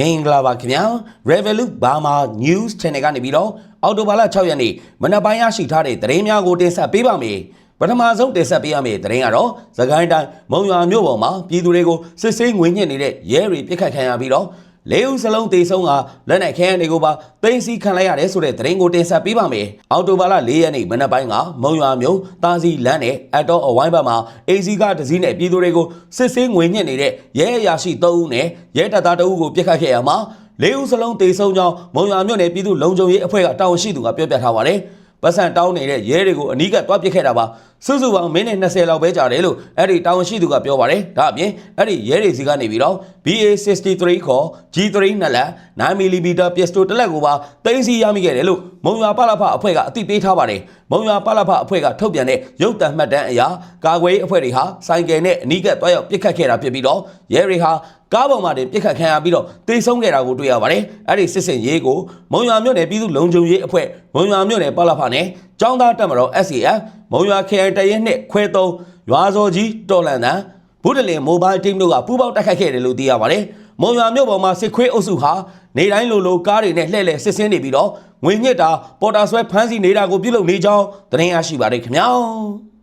မင်္ဂလာပါခင်ဗျာ Revolut Burma News Channel ကနေပြီးတော့အော်တိုဘာလ6ရက်နေ့မနက်ပိုင်းရရှိထားတဲ့သတင်းများကိုတင်ဆက်ပေးပါမယ်ပထမဆုံးတင်ဆက်ပေးရမယ့်သတင်းကတော့သခိုင်းတိုင်းမုံရွာမြို့ပေါ်မှာပြည်သူတွေကိုစစ်ဆေးငွေညှစ်နေတဲ့ရဲတွေပြစ်ခတ်ခံရပြီးတော့ လေးဦးစလုံးတေဆုံးကလက်နက်ခဲယမ်းတွေကိုပါတင်စီခံလိုက်ရတယ်ဆိုတဲ့သတင်းကိုတင်ဆက်ပေးပါမယ်အော်တိုဘာလ4ရက်နေ့မနက်ပိုင်းကမုံရွာမြို့တာစီလမ်းနဲ့အတော်အဝိုင်းဘက်မှာ AC ကတစည်းနဲ့ပြည်သူတွေကိုစစ်ဆေးငွေညှစ်နေတဲ့ရဲအရာရှိ3ဦးနဲ့ရဲတပ်သား2ဦးကိုပြစ်ခတ်ခဲ့ရမှာလေးဦးစလုံးတေဆုံးကြောင်းမုံရွာမြို့နယ်ပြည်သူ့လုံခြုံရေးအဖွဲ့ကတာဝန်ရှိသူကပြောပြထားပါတယ်ပတ်စံတောင်းနေတဲ့ရဲတွေကိုအနီးကပ်တွားပစ်ခဲ့တာပါစုစုပေါင်းမိနစ်20လောက်ပဲကြာတယ်လို့အဲ့ဒီတာဝန်ရှိသူကပြောပါတယ်ဒါအပြင်အဲ့ဒီရဲတွေစီကနေပြီးတော့ BA63 ခေါ် G3 နှစ်လက် 9mm ပစ္စတိုတစ်လက်ကိုပါတင်စီရမိခဲ့တယ်လို့မုံရွာပလဖအဖွဲ့ကအသိပေးထားပါတယ်မုံရွာပလဖအဖွဲ့ကထုတ်ပြန်တဲ့ရုပ်သံမှတ်တမ်းအရကာကွယ်ရေးအဖွဲ့တွေဟာစိုင်ကယ်နဲ့အနီးကပ်တွားရောက်ပစ်ခတ်ခဲ့တာဖြစ်ပြီးတော့ရဲတွေဟာကားပေါ်မှာတင်ပြစ်ခတ်ခံရပြီးတော့တေဆုံးခဲ့တာကိုတွေ့ရပါတယ်။အဲ့ဒီစစ်စင်ရေးကိုမုံရွာမြို့နယ်ပြည်သူ့လုံခြုံရေးအဖွဲ့မုံရွာမြို့နယ်ပလဖနဲ့ចောင်းသားတက်မတော် SCF မုံရွာ KN တရင်နှစ်ခွဲသုံးရွာစောကြီးတော်လန်တန်ဘုဒ္ဓလင်မိုဘိုင်းတင်းတို့ကပူးပေါင်းတိုက်ခိုက်ခဲ့တယ်လို့သိရပါတယ်။မုံရွာမြို့ပေါ်မှာစစ်ခွေးအုပ်စုဟာနေတိုင်းလိုလိုကားတွေနဲ့လှည့်လည်စစ်ဆင်းနေပြီးတော့ငွေညစ်တာပေါ်တာဆွဲဖမ်းဆီးနေတာကိုပြုလုပ်နေကြောင်းသတင်းရရှိပါတယ်ခင်ဗျာ။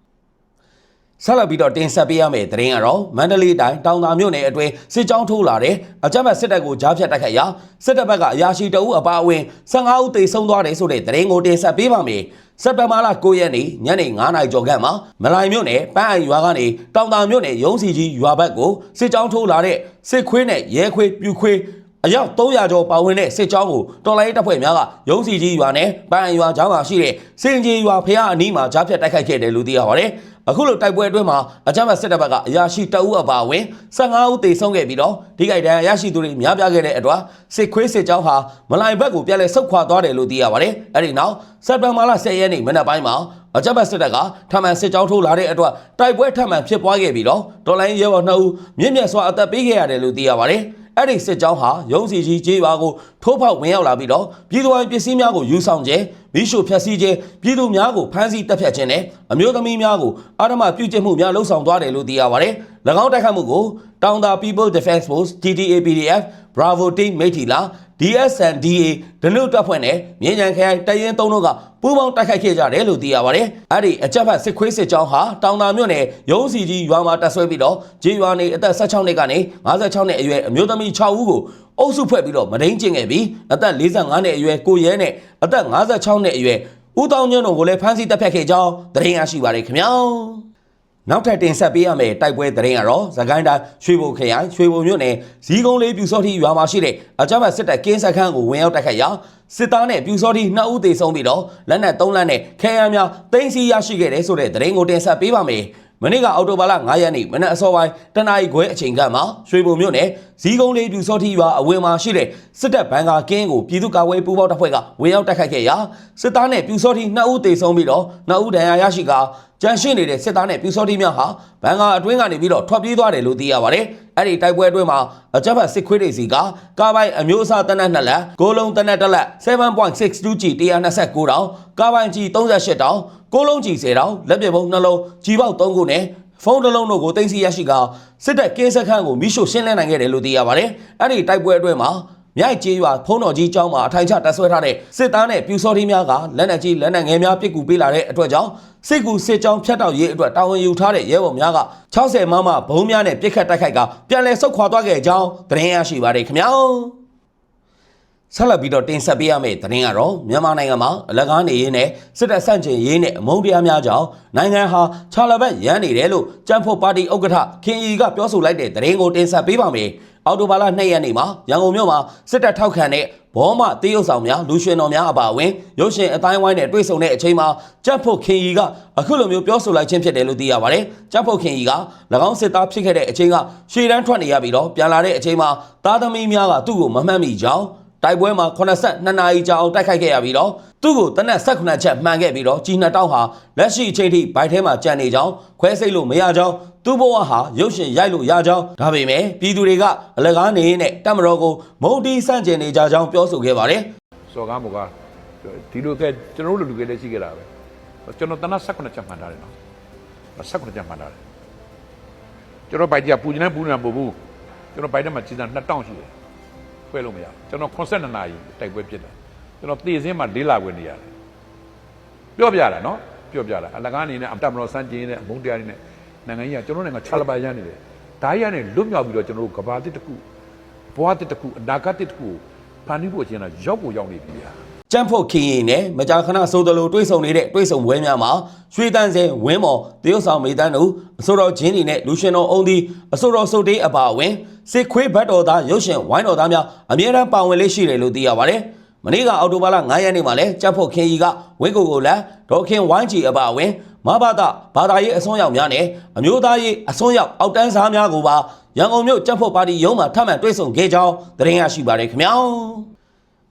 ဆက်လက်ပြီးတော့တင်ဆက်ပေးရမယ့်သတင်းကတော့မန္တလေးတိုင်းတောင်သာမြို့နယ်အတွင်းစစ်ကြောင်းထိုးလာတဲ့အကြမ်းဖက်စစ်တပ်ကိုကြားဖြတ်တိုက်ခိုက်ရာစစ်တပ်ဘက်ကအရာရှိတအုပ်အပါအဝင်15ဦးသေဆုံးသွားတယ်ဆိုတဲ့သတင်းကိုတင်ဆက်ပေးပါမယ် စက်တဘာလ9ရက်နေ့ညနေ9:00နာရီကျော်ခန့်မှာမလိုင်မြို့နယ်ပန်းအိုင်ရွာကနေတောင်သာမြို့နယ်ရုံးစီကြီးရွာဘက်ကိုစစ်ကြောင်းထိုးလာတဲ့စစ်ခွေးနဲ့ရဲခွေးပြူခွေးအယောက်300ကျော်ပါဝင်တဲ့စစ်ကြောင်းကိုတော်လိုင်းတပ်ဖွဲ့များကရုံးစီကြီးရွာနဲ့ပန်းအိုင်ရွာကျောင်းမှာရှိတဲ့စင်ကြီးရွာဖះအနီးမှာကြားဖြတ်တိုက်ခိုက်ခဲ့တယ်လို့သိရပါတယ်။ အခုလိုတိုက်ပွဲအတွင်းမှာအကြမ်းဖက်စစ်တပ်ဘက်ကအရာရှိတအုပ်အပါအဝင်15ဦးသေဆုံးခဲ့ပြီးတော့ဒီကိစ္စရရှိသူတွေများပြားခဲ့တဲ့အတွက်စစ်ခွေးစစ်ကြောင်းဟာမလိုင်ဘက်ကိုပြန်လည်ဆုတ်ခွာသွားတယ်လို့သိရပါတယ်။အဲဒီနောက်စက်တင်ဘာလ10ရက်နေ့မနက်ပိုင်းမှာအကြမ်းဖက်စစ်တပ်ကထမှန်စစ်ကြောင်းထိုးလာတဲ့အတွက်တိုက်ပွဲထမှန်ဖြစ်ပွားခဲ့ပြီးတော့တော်လိုင်းရဲဘော်2ဦးမြင့်မြတ်စွာအသက်ပေးခဲ့ရတယ်လို့သိရပါတယ်။ အဲ့ဒီစစ်ကြောင်းဟာရုံးစီကြီးကျေးရွာကိုထိုးဖောက်ဝင်ရောက်လာပြီးတော့ပြည်သူ့ပစ္စည်းများကိုယူဆောင်ခြင်းမိရှုဖျက်ဆီးခြင်းပြည်သူများကိုဖမ်းဆီးတပ်ဖြတ်ခြင်းနဲ့အမျိုးသမီးများကိုအာဓမပြုကျင့်မှုများလှုံ့ဆော်သွားတယ်လို့သိရပါတယ်။၎င်းတိုက်ခတ်မှုကိုတောင်သာ People Defense Force TTA PDF Bravo Team မိထီလာ DSNDA ဒနုတပ်ဖွဲ့နဲ့မြင်းကြံခရိုင်တရင်သုံးတို့ကပူးပေါင်းတိုက်ခိုက်ခဲ့ကြတယ်လို့သိရပါတယ်။အဲ့ဒီအကြက်ဖက်စစ်ခွေးစစ်ကြောင်းဟာတောင်သာမြို့နယ်ရုံးစီကြီးရွာမှာတပ်ဆွဲပြီးတော့ဂျေးရွာနေအသက်16နှစ်ကနေ56နှစ်အရွယ်အမျိုးသမီး6ဦးကိုအုပ်စုဖွဲ့ပြီးတော့မဒိန်ကျင်ခဲ့ပြီးအသက်45နှစ်အရွယ်ကိုရဲနဲ့အသက်56နှစ်အရွယ်ဦးတောင်းညွန့်တို့ကိုလည်းဖမ်းဆီးတပ်ဖြတ်ခဲ့ကြောင်းသတင်းရရှိပါတယ်ခင်ဗျာ။ နောက်ထပ်တင်ဆက်ပေးရမယ့်တိုက်ပွဲသတင်းကတော့သခိုင်းတိုင်းရွှေဘိုခရိုင်ရွှေဘိုမြို့နယ်ဇီးကုန်းလေးပြူစောတိရွာမှာရှိတဲ့အကြမ်းဖက်စစ်တပ်ကင်းစခန်းကိုဝင်ရောက်တိုက်ခိုက်ရာစစ်သားနဲ့ပြူစောတိနှစ်ဦးသေဆုံးပြီးတော့လက်နက်၃လက်နဲ့ခဲယမ်းများတင်စီရရှိခဲ့တယ်ဆိုတဲ့သတင်းကိုတင်ဆက်ပေးပါမယ်။မနေ့ကအော်တိုဘာလ9ရက်နေ့မနက်အစောပိုင်းတနအီခွဲအချိန်ကမှရွှေဘုံမြို့နယ်ဇီးကုန်းလေးပြူစောတိရွာအဝင်မှာရှိတဲ့စစ်တပ်ဘန်ကာကင်းကိုပြည်သူ့ကာကွယ်ပူးပေါင်းတပ်ဖွဲ့ကဝင်ရောက်တိုက်ခိုက်ခဲ့ရာစစ်သားနဲ့ပြူစောတိနှစ်ဦးသေဆုံးပြီးတော့နှစ်ဦးဒဏ်ရာရရှိကာ ကြန့်ရှင်းနေတဲ့စစ်သားနဲ့ပြူစောတိများဟာဘန်ကာအတွင်းကနေပြီးတော့ထွက်ပြေးသွားတယ်လို့သိရပါတယ်။အဲ့ဒီတိုက်ပွဲအတွင်းမှာအကြမ်းဖက်စစ်ခွေးတွေစီကကားပိုင်အမျိုးအစားတနက်နှစ်လက်ဂိုးလုံးတနက်တစ်လက် 7.62G 129တောင်ကားပိုင်ကြီး38တောင်ကိုလုံးကြီး10တောင်လက်ပြပုံနှလုံးကြီးပေါက်3ခုနဲ့ဖုန်းတစ်လုံးတို့ကိုတင်စီရရှိကစစ်တပ်ကင်းစခန်းကိုမိရှို့ရှင်းလင်းနိုင်ခဲ့တယ်လို့သိရပါတယ်။အဲ့ဒီတိုက်ပွဲအတွင်းမှာ မြိုက်ကျေးရွာဖုံးတော်ကြီးကျောင်းမှာအထိုင်ချတပ်ဆွဲထားတဲ့စစ်သားနဲ့ပြူစောထီးများကလက်နက်ကြီးလက်နက်ငယ်များပစ်ကူပေးလာတဲ့အတွက်ကြောင့်စစ်ကူစစ်ကြောင်းဖျက်တောက်ရေးအတွက်တာဝန်ယူထားတဲ့ရဲဘော်များက60မမဘုံများနဲ့ပြစ်ခတ်တိုက်ခိုက်ကပြန်လည်ဆုတ်ခွာသွားခဲ့ကြောင်းသတင်းရရှိပါတယ်ခင်ဗျာ။ဆက်လက်ပြီးတော့တင်ဆက်ပေးရမယ့်သတင်းကတော့မြန်မာနိုင်ငံမှာအလကားနေရေးနဲ့စစ်တပ်ဆန့်ကျင်ရေးနဲ့အမုန်းတရားများကြောင့်နိုင်ငံဟာခြာလဘတ်ရမ်းနေတယ်လို့ကြံ့ဖို့ပါတီဥက္ကဋ္ဌခင်အီကပြောဆိုလိုက်တဲ့သတင်းကိုတင်ဆက်ပေးပါမယ်။ အော်တိုဘာလ2ရက်နေ့မှာရန်ကုန်မြို့မှာစစ်တပ်ထောက်ခံတဲ့ဘောမတေးရုပ်ဆောင်များလူရှင်တော်များအပါအဝင်ရုပ်ရှင်အတိုင်းဝိုင်းနဲ့တွေ့ဆုံတဲ့အချိန်မှာကြံ့ဖို့ခင်အီကအခုလိုမျိုးပြောဆိုလိုက်ခြင်းဖြစ်တယ်လို့သိရပါတယ်။ကြံ့ဖို့ခင်အီက၎င်းစစ်သားဖြစ်ခဲ့တဲ့အချိန်ကရှေ့တန်းထွက်နေရပြီးတော့ပြန်လာတဲ့အချိန်မှာသားသမီးများကသူ့ကိုမမှတ်မိကြောင်း တိုက်ပွဲမှာ82နာရီကြာအောင်တိုက်ခိုက်ခဲ့ရပြီးတော့သူ့ကိုတနက်18ချက်မှန်ခဲ့ပြီးတော့ကြီးနှစ်တောင်းဟာလက်ရှိအချိန်ထိဘိုက်ထဲမှာကြံနေကြောင်းခွဲစိတ်လို့မရကြောင်းသူ့ဘဝဟာရုပ်ရှင်ရိုက်လို့ရကြောင်းဒါပေမဲ့ပြည်သူတွေကအလကားနေနဲ့တက်မတော်ကိုမုံတီးဆန့်ကျင်နေကြကြောင်းပြောဆိုခဲ့ပါတယ်စော်ကားမကားဒီလိုကဲကျွန်တော်တို့လူကလေးရှိကြတာပဲကျွန်တော်တနက်18ချက်မှန်ထားတယ်နော်18ချက်မှန်ထားတယ်ကျွန်တော်ဘိုက်ကြီးပူနေပူနေမဟုတ်ဘူးကျွန်တော်ဘိုက်ထဲမှာကြီးတာ2000ရှိတယ် ခွဲလို့မရဘူးကျွန်တော်82နာရီတိုက်ပွဲဖြစ်တယ်ကျွန်တော်တေစင်းမှာ၄လခွဲနေရတယ်ပြောပြတာနော်ပြောပြတာအလကားအနေနဲ့အတမတော်စမ်းကျင်းနဲ့အမုန်းတရားတွေနဲ့နိုင်ငံကြီးကကျွန်တော်နိုင်ငံခြားလပါရမ်းနေတယ်ဒါကြီးကနေလွတ်မြောက်ပြီးတော့ကျွန်တော်တို့ကဘာတစ်တစ်ခုဘွားတစ်တစ်ခုအနာဂတ်တစ်တစ်ခုဖန်တီးဖို့အချင်းတော့ရောက်ကိုရောက်နေပြီဗျာ ကျန်းဖို့ခင်းရင်နဲ့မကြာခဏဆိုသလိုတွေးဆုံနေတဲ့တွေးဆုံပွဲများမှာရွှေတန်းစင်ဝင်းမော်တရုတ်ဆောင်မေတန်းတို့အစိုးရချင်းတွေနဲ့လူရှင်တော်အုံးဒီအစိုးရစုတ်တေးအပါအဝင်စစ်ခွေးဘတ်တော်သားရုပ်ရှင်ဝိုင်းတော်သားများအမြဲတမ်းပါဝင်လေးရှိတယ်လို့သိရပါတယ်။မနေ့ကအော်တိုဘာလ9ရက်နေ့မှာလဲကျန်းဖို့ခင်းကြီးကဝင်းကိုကိုလန်ဒေါ်ခင်ဝိုင်းချီအပါအဝင်မဘာသာဘာသာရေးအစွန်းရောက်များနဲ့အမျိုးသားရေးအစွန်းရောက်အောက်တန်းစားများကိုပါရန်ကုန်မြို့ကျန်းဖို့ပါတီရုံးမှာထပ်မံတွေ့ဆုံခဲ့ကြောင်းသတင်းရရှိပါတယ်ခင်ဗျာ။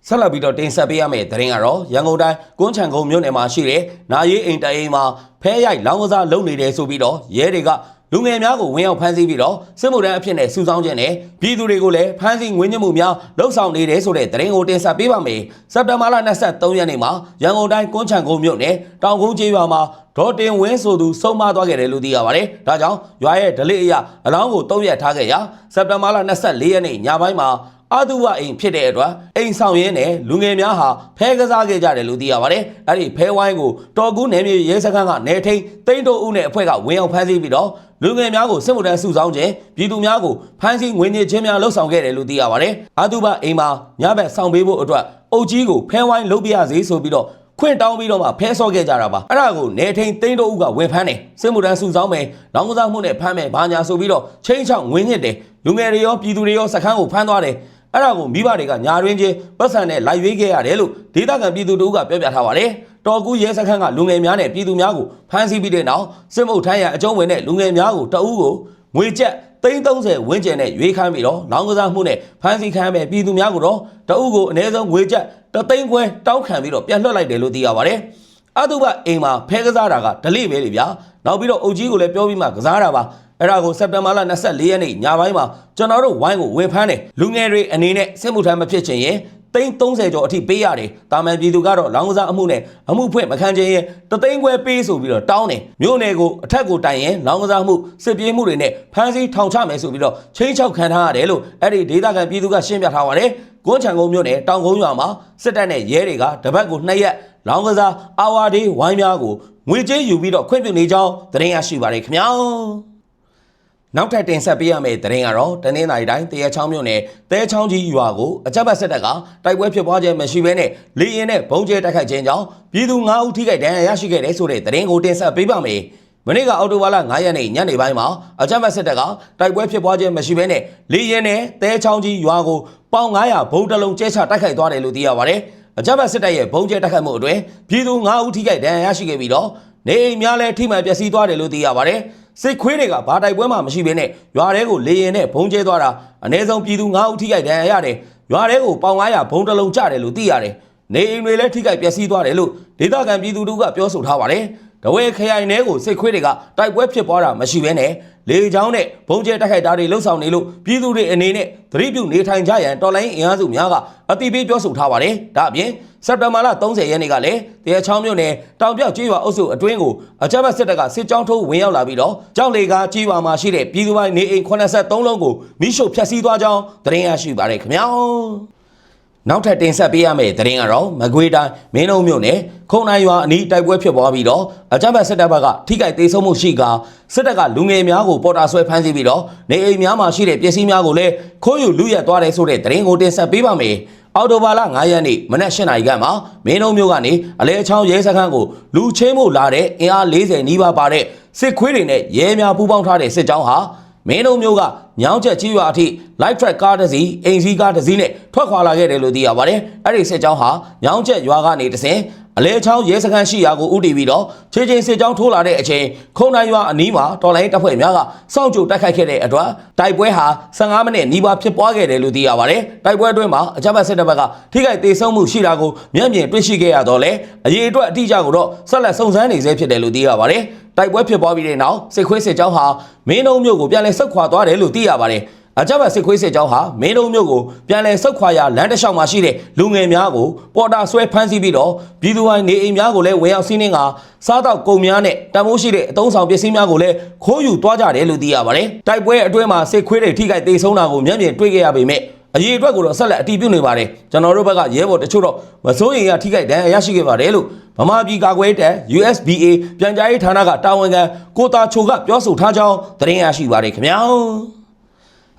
ဆက်လက်ပြီးတော့တင်ဆက်ပေးရမယ့်သတင်းကတော့ရန်ကုန်တိုင်းကွန်းချံကုန်းမြို့နယ်မှာရှိတဲ့နာရေးအိမ်တအိမ်မှာဖဲရိုက်လောင်းကစားလုပ်နေတယ်ဆိုပြီးတော့ရဲတွေကလူငယ်များကိုဝင်ရောက်ဖမ်းဆီးပြီးတော့စစ်မှုထမ်းအဖြစ်နဲ့စုဆောင်းခြင်းနဲ့ပြည်သူတွေကိုလည်းဖမ်းဆီးငွေညှစ်မှုများလှုပ်ဆောင်နေတယ်ဆိုတဲ့သတင်းကိုတင်ဆက်ပေးပါမယ်။စက်တင်ဘာလ23ရက်နေ့မှာရန်ကုန်တိုင်းကွန်းချံကုန်းမြို့နယ်တောင်ကုန်းကျေးရွာမှာဒေါ်တင်ဝင်းဆိုသူဆုံးမသွားခဲ့တယ်လို့သိရပါတယ်။ဒါကြောင့်ရွာရဲ့ဒလိအရအလောင်းကိုတုံးရက်ထားခဲ့ရာစက်တင်ဘာလ24ရက်နေ့ညပိုင်းမှာ အာတုဝအိမ်ဖြစ်တဲ့အတွက်အိမ်ဆောင်ရင်းနဲ့လူငယ်များဟာဖဲကစားခဲ့ကြတယ်လို့သိရပါတယ်။အဲ့ဒီဖဲဝိုင်းကိုတော်ကူးနယ်မြေရဲစခန်းကနေထိန်တိန်းတိုဦးနဲ့အဖွဲ့ကဝင်ရောက်ဖမ်းဆီးပြီးတော့လူငယ်များကိုစစ်မှုထမ်းစုဆောင်းခြင်းပြည်သူများကိုဖမ်းဆီးငွေညစ်ခြင်းများလှုပ်ဆောင်ခဲ့တယ်လို့သိရပါတယ်။အာတုဝအိမ်မှာညဘက်ဆောင်ပေးဖို့အတွက်အုပ်ကြီးကိုဖဲဝိုင်းလုပ်ပြရစေဆိုပြီးတော့ခွင့်တောင်းပြီးတော့မှဖဲဆော့ခဲ့ကြတာပါအဲ့ဒါကိုနေထိန်တိန်းတိုဦးကဝင်ဖမ်းတယ်စစ်မှုထမ်းစုဆောင်းမယ်လောင်းကစားမှုနဲ့ဖမ်းမယ်ဘာညာဆိုပြီးတော့ချင်းချောင်းငွေညစ်တယ်လူငယ်တွေရောပြည်သူတွေရောစခန်းကိုဖမ်းသွားတယ် အဲ့ဒါကိုမိဘတွေကညာရင်းချင်းပတ်စံနဲ့လိုက်ရွေးခဲ့ရတယ်လို့ဒေသခံပြည်သူတို့ကပြောပြထားပါတယ်။တော်ကူရဲစခန်းကလူငယ်များနဲ့ပြည်သူများကိုဖမ်းဆီးပြီးတဲ့နောက်စစ်မှုထမ်းရန်အကျုံးဝင်တဲ့လူငယ်များကိုတအူးကိုငွေကျပ်330ဝန်းကျင်နဲ့ရွေးခိုင်းပြီးတော့လောင်းကစားမှုနဲ့ဖမ်းဆီးခံရမဲ့ပြည်သူများကိုတော့တအူးကိုအနည်းဆုံးငွေကျပ်3သိန်းခွဲတောင်းခံပြီးတော့ပြန်လွှတ်လိုက်တယ်လို့သိရပါတယ်။အတုပအိမ်မှာဖဲကစားတာကဒလိပဲလေဗျာ။နောက်ပြီးတော့အုပ်ကြီးကိုလည်းပြောပြီးမှကစားတာပါ။ အဲ့ဒါကိုစက်တင်ဘာလ24ရက်နေ့ညပိုင်းမှာကျွန်တော်တို့ဝိုင်းကိုဝင်ဖမ်းတယ်လူငယ်တွေအနေနဲ့စစ်မှုထမ်းမဖြစ်ချင်ရင်သိန်း30ကျော်အထိပေးရတယ်တာမန်ပြည်သူကတော့လောင်းကစားအမှုနဲ့အမှုဖွင့်မခံချင်ရင်တသိန်းခွဲပေးဆိုပြီးတော့တောင်းတယ်မြို့နယ်ကိုအထက်ကိုတိုင်ရင်လောင်းကစားမှုစစ်ပြေးမှုတွေနဲ့ဖမ်းဆီးထောင်ချမယ်ဆိုပြီးတော့ချင်းချောက်ခံထားရတယ်လို့အဲ့ဒီဒေသခံပြည်သူကရှင်းပြထားပါတယ်ကွန်းချံကုန်းမြို့နယ်တောင်ကုန်းရွာမှာစစ်တပ်နဲ့ရဲတွေကတပတ်ကို2ရက်လောင်းကစားအာဝါဒီဝိုင်းများကိုငွေကြေးယူပြီးတော့ခွင့်ပြုနေကြောင်းသတင်းရရှိပါတယ်ခင်ဗျာ နောက်ထပ်တင်ဆက်ပေးရမယ့်သတင်းကတော့တနင်္လာရီတိုင်းတရချောင်းမြို့နယ်တဲချောင်းကြီးရွာကိုအကြမ်းဖက်စစ်တပ်ကတိုက်ပွဲဖြစ်ပွားခြင်းမရှိဘဲနဲ့လေရင်နဲ့ဘုံကျဲတိုက်ခိုက်ခြင်းကြောင့်ပြည်သူ9ဦးထိခိုက်ဒဏ်ရာရရှိခဲ့တဲ့ဆိုတဲ့သတင်းကိုတင်ဆက်ပေးပါမယ်။မနေ့ကအောက်တိုဘာလ9ရက်နေ့ညနေပိုင်းမှာအကြမ်းဖက်စစ်တပ်ကတိုက်ပွဲဖြစ်ပွားခြင်းမရှိဘဲနဲ့လေရင်နဲ့တဲချောင်းကြီးရွာကိုပေါင်900ဘုံတလုံးကျဲချတိုက်ခိုက်သွားတယ်လို့သိရပါတယ်။အကြမ်းဖက်စစ်တပ်ရဲ့ဘုံကျဲတိုက်ခိုက်မှုအတွင်းပြည်သူ9ဦးထိခိုက်ဒဏ်ရာရရှိခဲ့ပြီးတော့နေအိမ်များလည်းထိမှန်ပျက်စီးသွားတယ်လို့သိရပါတယ်။ စစ်ခွေးတွေကဘာတိုက်ပွဲမှမရှိဘဲနဲ့ရွာထဲကိုလေရင်နဲ့ဘုံကျဲသွားတာအ ਨੇ ဆုံးပြည်သူ9ဦးထိခိုက်ဒဏ်ရာရတယ်ရွာထဲကိုပေါင်900ဘုံတစ်လုံးကျတယ်လို့သိရတယ်နေအိမ်တွေလည်းထိခိုက်ပျက်စီးသွားတယ်လို့ဒေသခံပြည်သူတို့ကပြောဆိုထားပါတယ် တဝဲခရိုင်ထဲကိုစစ်ခွေးတွေကတိုက်ပွဲဖြစ်ပွားတာမရှိဘဲနဲ့လေချောင်းနဲ့ဘုံကျဲတိုက်ခိုက်တာတွေလှုပ်ဆောင်နေလို့ပြည်သူတွေအနေနဲ့သတိပြုနေထိုင်ကြရန်တော်လိုင်းအင်အားစုများကအတိပေးပြောဆိုထားပါတယ်ဒါအပြင်စက်တဘာလ30ရက်နေ့ကလည်းတရားချောင်းမြို့နယ်တောင်ပြောက်ကျေးရွာအုပ်စုအတွင်းကိုအကြမ်းဖက်စစ်တပ်ကစစ်ကြောင်းထိုးဝင်ရောက်လာပြီးတော့ကြောက်လေကားကျေးရွာမှာရှိတဲ့ပြည်သူပိုင်းနေအိမ်83လုံးကိုမိရှုဖျက်ဆီးသွားကြောင်းသတင်းရရှိပါတယ်ခင်ဗျာ နောက်ထပ်တင်ဆက်ပေးရမယ့်သတင်းကတော့မကွေးတိုင်းမင်းလုံးမြို့နယ်ခုံနိုင်ရွာအနီးတိုက်ပွဲဖြစ်ပွားပြီးတော့အကြမ်းဖက်စစ်တပ်ဘက်ကထိခိုက်သေးဆုံးမှုရှိကစစ်တပ်ကလူငယ်များကိုပေါ်တာဆွဲဖမ်းဆီးပြီးတော့နေအိမ်များမှာရှိတဲ့ပစ္စည်းများကိုလည်းခိုးယူလူရက်သွားတယ်ဆိုတဲ့သတင်းကိုတင်ဆက်ပေးပါမယ်။အော်တိုဘာလ9ရက်နေ့မနက်၈နာရီခန့်မှာမင်းလုံးမြို့ကနေအလဲချောင်းရဲစခန်းကိုလူချင်းမှုလာတဲ့အင်အား40နီးပါးပါတဲ့စစ်ခွေးတွေနဲ့ရဲများပူးပေါင်းထားတဲ့စစ်ကြောင်းဟာ မင်းလုံးမျိုးကညောင်းချက်ကြီးရွာအထိ light track ကားတစ်စီးအိမ်စီးကားတစ်စီးနဲ့ထွက်ခွာလာခဲ့တယ်လို့သိရပါတယ်။အဲ့ဒီစစ်ကြောင်းဟာညောင်းချက်ရွာကနေတဆင် အလဲချောင်းရဲစခန်းရှိရာကိုဥတီပြီးတော့ခြေချင်းစစ်ကြောင်းထိုးလာတဲ့အချိန်ခုံနိုင်ရွာအနီးမှာတော်လိုင်းတပ်ဖွဲ့များကစောင့်ကြိုတိုက်ခိုက်ခဲ့တဲ့အတွက်တိုက်ပွဲဟာ15မိနစ်နီးပါးဖြစ်ပွားခဲ့တယ်လို့သိရပါတယ်။တိုက်ပွဲအတွင်းမှာအကြမ်းဖက်စစ်တပ်ဘက်ကထိခိုက်ဒေဆုံးမှုရှိတာကိုမျက်မြင်တွေ့ရှိခဲ့ရတော့လေအရေးအတွက်အတိအကျကိုတော့ဆက်လက်စုံစမ်းနေဆဲဖြစ်တယ်လို့သိရပါတယ်။တိုက်ပွဲဖြစ်ပွားပြီးတဲ့နောက်စစ်ခွေးစစ်ကြောင်းဟာမင်းတုံးမြို့ကိုပြန်လည်ဆုတ်ခွာသွားတယ်လို့သိရပါတယ်။ အကြမ်းဖက်စစ်ခွေးစစ်ကြောင်းဟာမင်းတုံးမြို့ကိုပြန်လည်ဆုတ်ခွာရလမ်းတစ်လျှောက်မှာရှိတဲ့လူငယ်များကိုပေါ်တာဆွဲဖမ်းဆီးပြီးတော့ပြည်သူပိုင်းနေအိမ်များကိုလည်းဝင်ရောက်စီးနှင်းကစားတော့ကုန်များနဲ့တံမိုးရှိတဲ့အတုံးဆောင်ပစ္စည်းများကိုလည်းခိုးယူသွားကြတယ်လို့သိရပါတယ်။တိုက်ပွဲအတွင်းမှာစစ်ခွေးတွေထိခိုက်ဒေဆုံးတာကိုမျက်မြင်တွေ့ခဲ့ရပေမဲ့အရေးအတွက်ကိုတော့ဆက်လက်အတည်ပြုနေပါတယ်ကျွန်တော်တို့ဘက်ကရဲဘော်တချို့တော့မစိုးရင်ရထိခိုက်ဒဏ်ရာရရှိခဲ့ပါတယ်လို့ဗမာပြည်ကာကွယ်တဲ့ USBA ပြန်ကြားရေးဌာနကတာဝန်ခံကိုတာချိုကပြောဆိုထားကြောင်းသတင်းရရှိပါတယ်ခင်ဗျာ